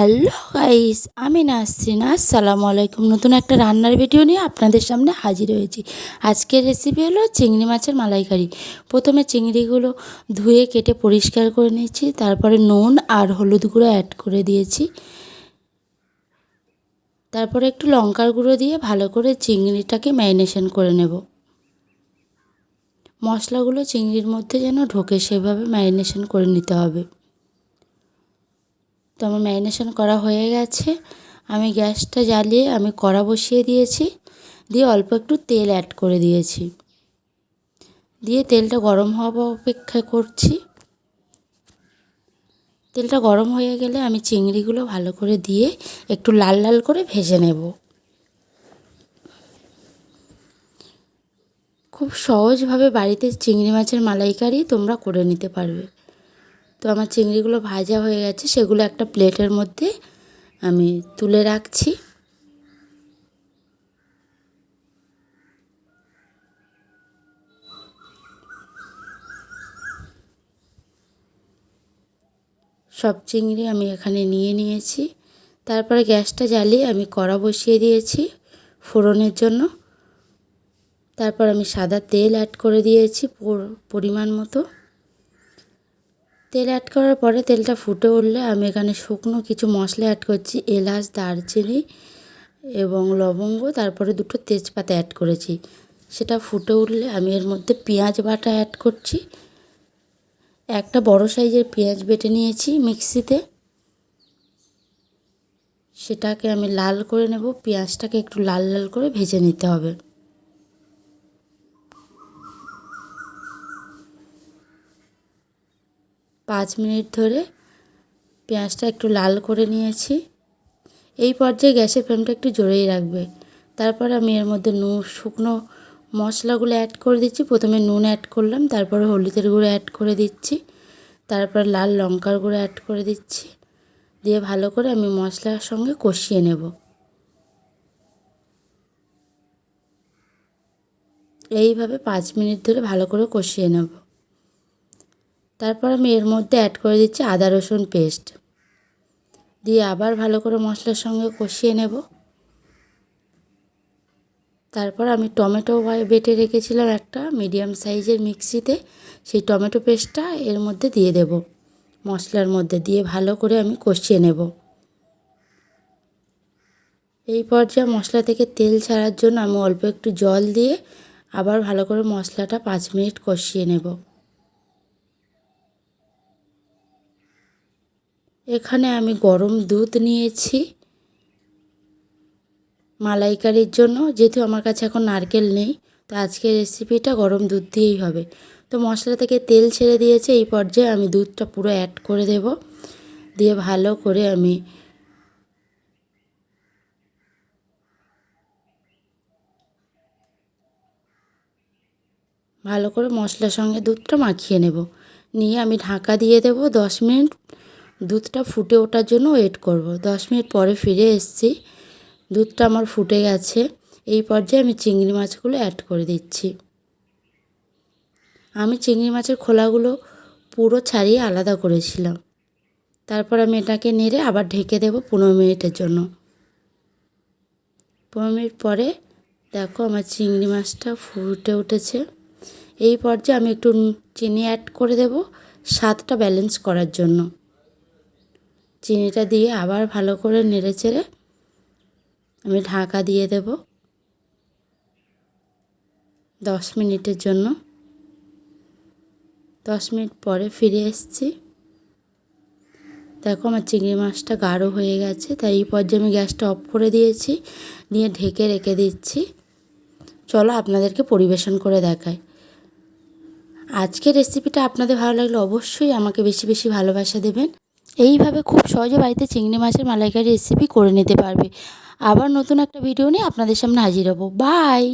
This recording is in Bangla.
হ্যালো গাইস, আমি নাসরিন, আসসালামু আলাইকুম। নতুন একটা রান্নার ভিডিও নিয়ে আপনাদের সামনে হাজির হয়েছি। আজকের রেসিপি হলো চিংড়ি মাছের মালাইকারি। প্রথমে চিংড়িগুলো ধুয়ে কেটে পরিষ্কার করে নিয়েছি, তারপরে নুন আর হলুদ গুঁড়ো অ্যাড করে দিয়েছি। তারপরে একটু লঙ্কার গুঁড়ো দিয়ে ভালো করে চিংড়িটাকে ম্যারিনেশন করে নেব। মশলাগুলো চিংড়ির মধ্যে যেন ঢোকে, সেভাবে ম্যারিনেশন করে নিতে হবে। তো আমার ম্যারিনেশন করা হয়ে গেছে। আমি গ্যাসটা জ্বালিয়ে আমি কড়া বসিয়ে দিয়েছি। দিয়ে অল্প একটু তেল অ্যাড করে দিয়েছি। দিয়ে তেলটা গরম হওয়া অপেক্ষা করছি। তেলটা গরম হয়ে গেলে আমি চিংড়িগুলো ভালো করে দিয়ে একটু লাল লাল করে ভেজে নেব। খুব সহজভাবে বাড়িতে চিংড়ি মাছের মালাইকারি তোমরা করে নিতে পারবে। তো আমার চিংড়িগুলো ভাজা হয়ে গেছে, সেগুলো একটা প্লেটের মধ্যে আমি তুলে রাখছি। সব চিংড়ি আমি এখানে নিয়ে নিয়েছি। তারপরে গ্যাসটা জ্বালিয়ে আমি কড়া বসিয়ে দিয়েছি ফোড়নের জন্য। তারপর আমি সাদা তেল অ্যাড করে দিয়েছি পরিমাণ মতো। তেল অ্যাড করার পরে তেলটা ফুটে উঠলে আমি এখানে শুকনো কিছু মশলা অ্যাড করছি, এলাচ, দারচিনি এবং লবঙ্গ, তারপরে দুটো তেজপাতা অ্যাড করেছি। সেটা ফুটে উঠলে আমি এর মধ্যে পেঁয়াজ বাটা অ্যাড করছি। একটা বড় সাইজের পেঁয়াজ বেটে নিয়েছি মিক্সিতে। সেটাকে আমি লাল করে নেব, পেঁয়াজটাকে একটু লাল লাল করে ভেজে নিতে হবে। পাঁচ মিনিট ধরে পেঁয়াজটা একটু লাল করে নিয়েছি। এই পর্যায়ে গ্যাসের ফ্লেমটা একটু জোরেই রাখবে। তারপর আমি এর মধ্যে নুন, শুকনো মশলাগুলো অ্যাড করে দিচ্ছি। প্রথমে নুন অ্যাড করলাম, তারপরে হলুদের গুঁড়ো অ্যাড করে দিচ্ছি। তারপর লাল লঙ্কার গুঁড়ো অ্যাড করে দিচ্ছি। দিয়ে ভালো করে আমি মশলার সঙ্গে কষিয়ে নেব। এইভাবে পাঁচ মিনিট ধরে ভালো করে কষিয়ে নেব। তারপর আমি এর মধ্যে অ্যাড করে দিচ্ছি আদা, রসুন পেস্ট দিয়ে আবার ভালো করে মশলার সঙ্গে কষিয়ে নেব। তারপর আমি টমেটো বেটে রেখেছিলাম একটা মিডিয়াম সাইজের মিক্সিতে। সেই টমেটো পেস্টটা এর মধ্যে দিয়ে দেব। মশলার মধ্যে দিয়ে ভালো করে আমি কষিয়ে নেব। এই পর্যায়ে মশলা থেকে তেল ছাড়ার জন্য আমি অল্প একটু জল দিয়ে আবার ভালো করে মশলাটা পাঁচ মিনিট কষিয়ে নেব। এখানে আমি গরম দুধ নিয়েছি মালাইকারির জন্য, যেহেতু আমার কাছে এখন নারকেল নেই, তো আজকের রেসিপিটা গরম দুধ দিয়েই হবে। তো মশলা থেকে তেল ছেড়ে দিয়েছে, এই পর্যায়ে আমি দুধটা পুরো অ্যাড করে দেব। দিয়ে ভালো করে আমি ভালো করে মশলার সঙ্গে দুধটা মাখিয়ে নেব। নিয়ে আমি ঢাকা দিয়ে দেব দশ মিনিট। দুধটা ফুটে ওঠার জন্য ওয়েট করব। দশ মিনিট পরে ফিরে এসেছি। দুধটা আমার ফুটে গেছে। এই পর্যায়ে আমি চিংড়ি মাছগুলো অ্যাড করে দিচ্ছি। আমি চিংড়ি মাছের খোলাগুলো পুরো ছাড়িয়ে আলাদা করেছিলাম। তারপর আমি এটাকে নেড়ে আবার ঢেকে দেব পনেরো মিনিটের জন্য। পনেরো মিনিট পরে দেখো আমার চিংড়ি মাছটা ফুটে উঠেছে। এই পর্যায়ে আমি একটু চিনি অ্যাড করে দেব। স্বাদটা ব্যালেন্স করার জন্য। চিনিটা দিয়ে আবার ভালো করে নেড়ে চেড়ে আমি ঢাকা দিয়ে দেব দশ মিনিটের জন্য। দশ মিনিট পরে ফিরে এসেছি। দেখো আমার চিংড়ি মাছটা গাঢ় হয়ে গেছে, তাই এই পর্যায়ে আমি গ্যাসটা অফ করে দিয়েছি দিয়ে ঢেকে রেখে দিচ্ছি। চলো আপনাদেরকে পরিবেশন করে দেখাই। আজকের রেসিপিটা আপনাদের ভালো লাগলে অবশ্যই আমাকে বেশি বেশি ভালোবাসা দেবেন। এইভাবে খুব সহজে বাড়িতে চিংড়ি মাছের মালাইকারি রেসিপি করে নিতে পারবে। আবার নতুন একটা ভিডিও নিয়ে আপনাদের সামনে হাজির হব। বাই